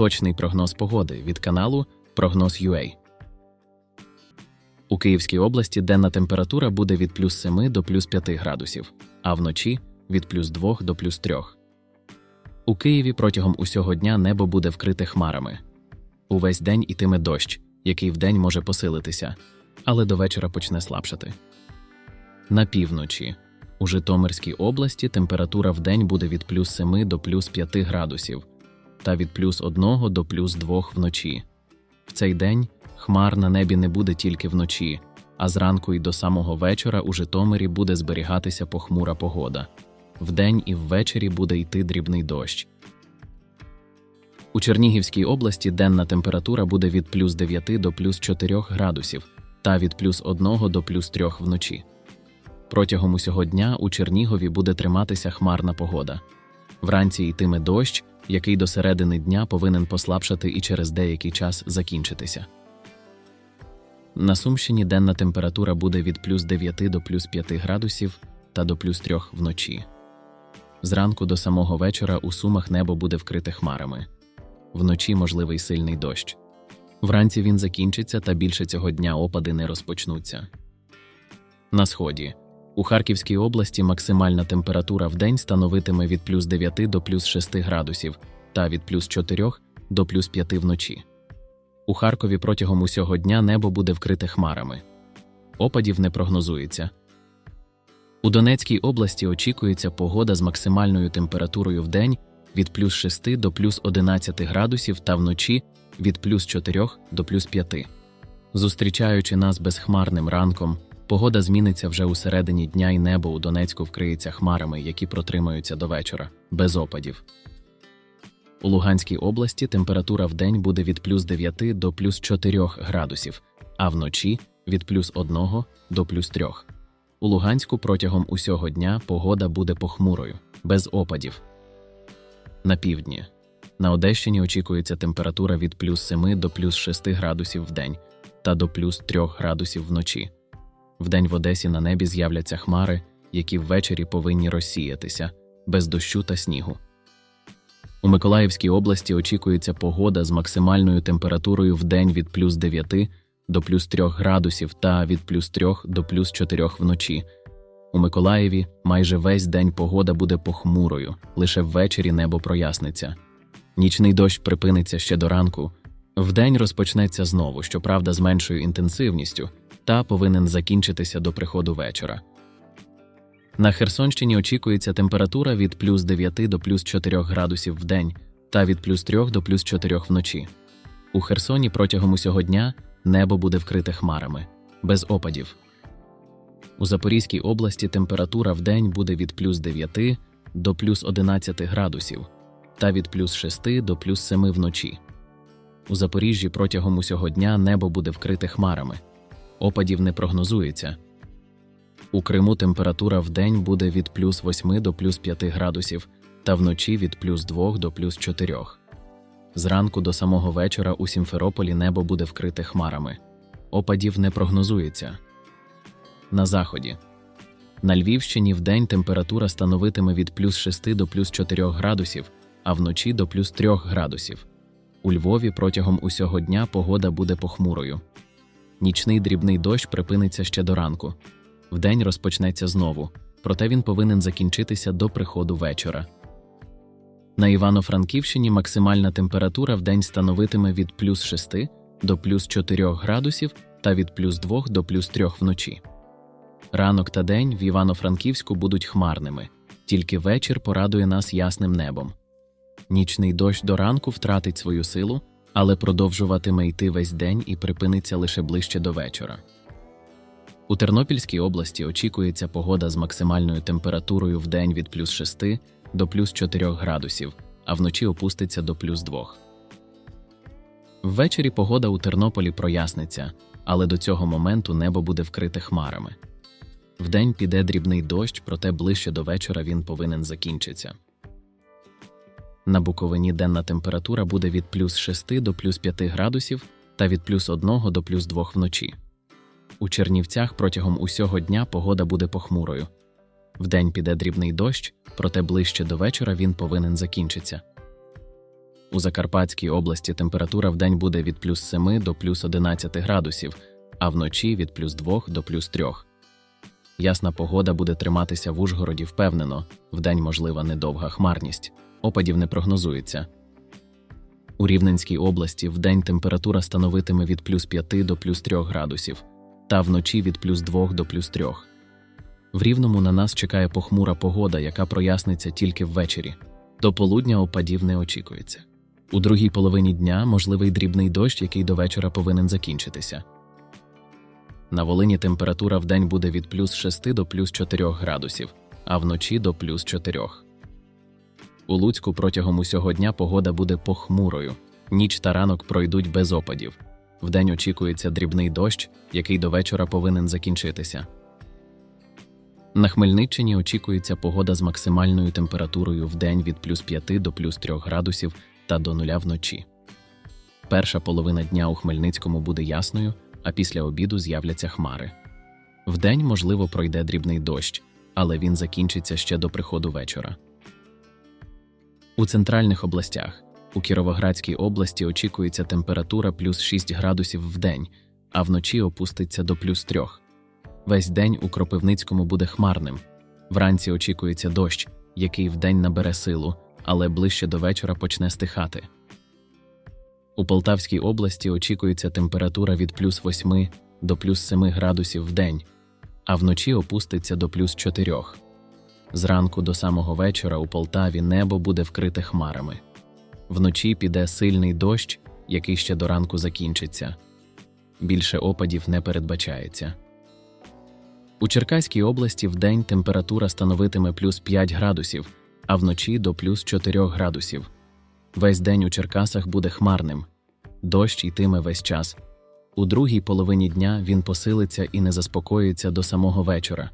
Точний прогноз погоди від каналу Прогноз UA. У Київській області денна температура буде від плюс 7 до плюс 5 градусів, а вночі від плюс 2 до плюс 3. У Києві протягом усього дня небо буде вкрите хмарами. Увесь день ітиме дощ, який вдень може посилитися, але до вечора почне слабшати. На півночі у Житомирській області температура вдень буде від плюс 7 до плюс 5 градусів та від плюс 1 до плюс 2 вночі. В цей день хмар на небі не буде тільки вночі, а зранку і до самого вечора у Житомирі буде зберігатися похмура погода. Вдень і ввечері буде йти дрібний дощ. У Чернігівській області денна температура буде від плюс 9 до плюс 4 градусів та від плюс 1 до плюс 3 вночі. Протягом усього дня у Чернігові буде триматися хмарна погода. Вранці йтиме дощ, який до середини дня повинен послабшати і через деякий час закінчитися. На Сумщині денна температура буде від плюс 9 до плюс 5 градусів та до плюс 3 вночі. Зранку до самого вечора у Сумах небо буде вкрите хмарами. Вночі можливий сильний дощ. Вранці він закінчиться та більше цього дня опади не розпочнуться. На сході у Харківській області максимальна температура в день становитиме від плюс 9 до плюс 6 градусів та від плюс 4 до плюс 5 вночі. У Харкові протягом усього дня небо буде вкрите хмарами. Опадів не прогнозується. У Донецькій області очікується погода з максимальною температурою в день від плюс 6 до плюс 11 градусів та вночі від плюс 4 до плюс 5. Зустрічаючи нас безхмарним ранком, погода зміниться вже у середині дня і небо у Донецьку вкриється хмарами, які протримаються до вечора, без опадів. У Луганській області температура в день буде від плюс 9 до плюс 4 градусів, а вночі від плюс 1 до плюс 3. У Луганську протягом усього дня погода буде похмурою, без опадів. На півдні. На Одещині очікується температура від плюс 7 до плюс 6 градусів в день та до плюс 3 градусів вночі. Вдень в Одесі на небі з'являться хмари, які ввечері повинні розсіятися, без дощу та снігу. У Миколаївській області очікується погода з максимальною температурою в день від плюс 9 до плюс 3 градусів та від плюс 3 до плюс 4 вночі. У Миколаєві майже весь день погода буде похмурою, лише ввечері небо проясниться. Нічний дощ припиниться ще до ранку. Вдень розпочнеться знову, щоправда, з меншою інтенсивністю, та повинен закінчитися до приходу вечора. На Херсонщині очікується температура від плюс 9 до плюс 4 градусів в день та від плюс 3 до плюс 4 вночі. У Херсоні протягом усього дня небо буде вкрите хмарами, без опадів. У Запорізькій області температура в день буде від плюс 9 до плюс 11 градусів та від плюс 6 до плюс 7 вночі. У Запоріжжі протягом усього дня небо буде вкрите хмарами. Опадів не прогнозується. У Криму температура в день буде від плюс 8 до плюс 5 градусів та вночі від плюс 2 до плюс 4. Зранку до самого вечора у Сімферополі небо буде вкрите хмарами. Опадів не прогнозується. На заході. На Львівщині вдень температура становитиме від плюс 6 до плюс 4 градусів, а вночі до плюс 3 градусів. У Львові протягом усього дня погода буде похмурою. Нічний дрібний дощ припиниться ще до ранку. Вдень розпочнеться знову, проте він повинен закінчитися до приходу вечора. На Івано-Франківщині максимальна температура вдень становитиме від плюс 6 до плюс 4 градусів та від плюс 2 до плюс 3 вночі. Ранок та день в Івано-Франківську будуть хмарними, тільки вечір порадує нас ясним небом. Нічний дощ до ранку втратить свою силу, але продовжуватиме йти весь день і припиниться лише ближче до вечора. У Тернопільській області очікується погода з максимальною температурою в день від плюс 6 до плюс 4 градусів, а вночі опуститься до плюс 2. Ввечері погода у Тернополі проясниться, але до цього моменту небо буде вкрите хмарами. Вдень піде дрібний дощ, проте ближче до вечора він повинен закінчитися. На Буковині денна температура буде від плюс 6 до плюс 5 градусів та від плюс 1 до плюс 2 вночі. У Чернівцях протягом усього дня погода буде похмурою. Вдень піде дрібний дощ, проте ближче до вечора він повинен закінчитися. У Закарпатській області температура вдень буде від плюс 7 до плюс 11 градусів, а вночі від плюс 2 до плюс 3. Ясна погода буде триматися в Ужгороді впевнено, вдень можлива недовга хмарність. Опадів не прогнозується. У Рівненській області вдень температура становитиме від плюс 5 до плюс 3 градусів, та вночі від плюс 2 до плюс 3. В Рівному на нас чекає похмура погода, яка проясниться тільки ввечері. До полудня опадів не очікується. У другій половині дня можливий дрібний дощ, який до вечора повинен закінчитися. На Волині температура вдень буде від плюс 6 до плюс 4 градусів, а вночі до плюс 4. У Луцьку протягом усього дня погода буде похмурою. Ніч та ранок пройдуть без опадів. Вдень очікується дрібний дощ, який до вечора повинен закінчитися. На Хмельниччині очікується погода з максимальною температурою в день від плюс 5 до плюс 3 градусів та до нуля вночі. Перша половина дня у Хмельницькому буде ясною, а після обіду з'являться хмари. Вдень, можливо, пройде дрібний дощ, але він закінчиться ще до приходу вечора. У центральних областях у Кіровоградській області очікується температура плюс 6 градусів в день, а вночі опуститься до плюс 3. Весь день у Кропивницькому буде хмарним. Вранці очікується дощ, який вдень набере силу, але ближче до вечора почне стихати. У Полтавській області очікується температура від плюс 8 до плюс 7 градусів в день, а вночі опуститься до плюс 4. Зранку до самого вечора у Полтаві небо буде вкрите хмарами. Вночі піде сильний дощ, який ще до ранку закінчиться. Більше опадів не передбачається. У Черкаській області вдень температура становитиме плюс 5 градусів, а вночі до плюс 4 градусів. Весь день у Черкасах буде хмарним. Дощ йтиме весь час. У другій половині дня він посилиться і не заспокоїться до самого вечора.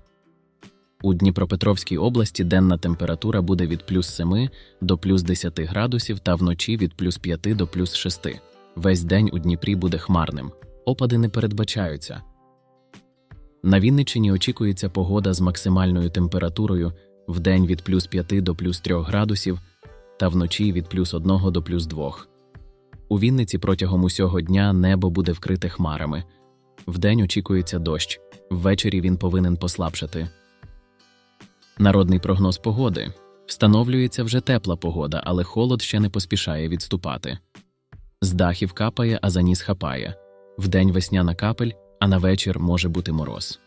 У Дніпропетровській області денна температура буде від плюс 7 до плюс 10 градусів та вночі від плюс 5 до плюс 6. Весь день у Дніпрі буде хмарним. Опади не передбачаються. На Вінниччині очікується погода з максимальною температурою в день від плюс 5 до плюс 3 градусів та вночі від плюс 1 до плюс 2. У Вінниці протягом усього дня небо буде вкрите хмарами. Вдень очікується дощ, ввечері він повинен послабшати. Народний прогноз погоди встановлюється вже тепла погода, але холод ще не поспішає відступати. З дахів капає, а за ніс хапає. Вдень весняна капель, а на вечір може бути мороз.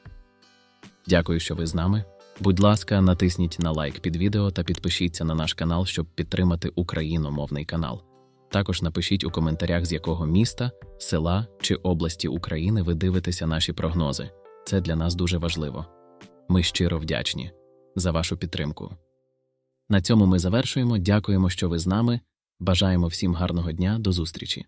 Дякую, що ви з нами. Будь ласка, натисніть на лайк під відео та підпишіться на наш канал, щоб підтримати україномовний канал. Також напишіть у коментарях, з якого міста, села чи області України ви дивитеся наші прогнози. Це для нас дуже важливо. Ми щиро вдячні за вашу підтримку. На цьому ми завершуємо. Дякуємо, що ви з нами. Бажаємо всім гарного дня. До зустрічі!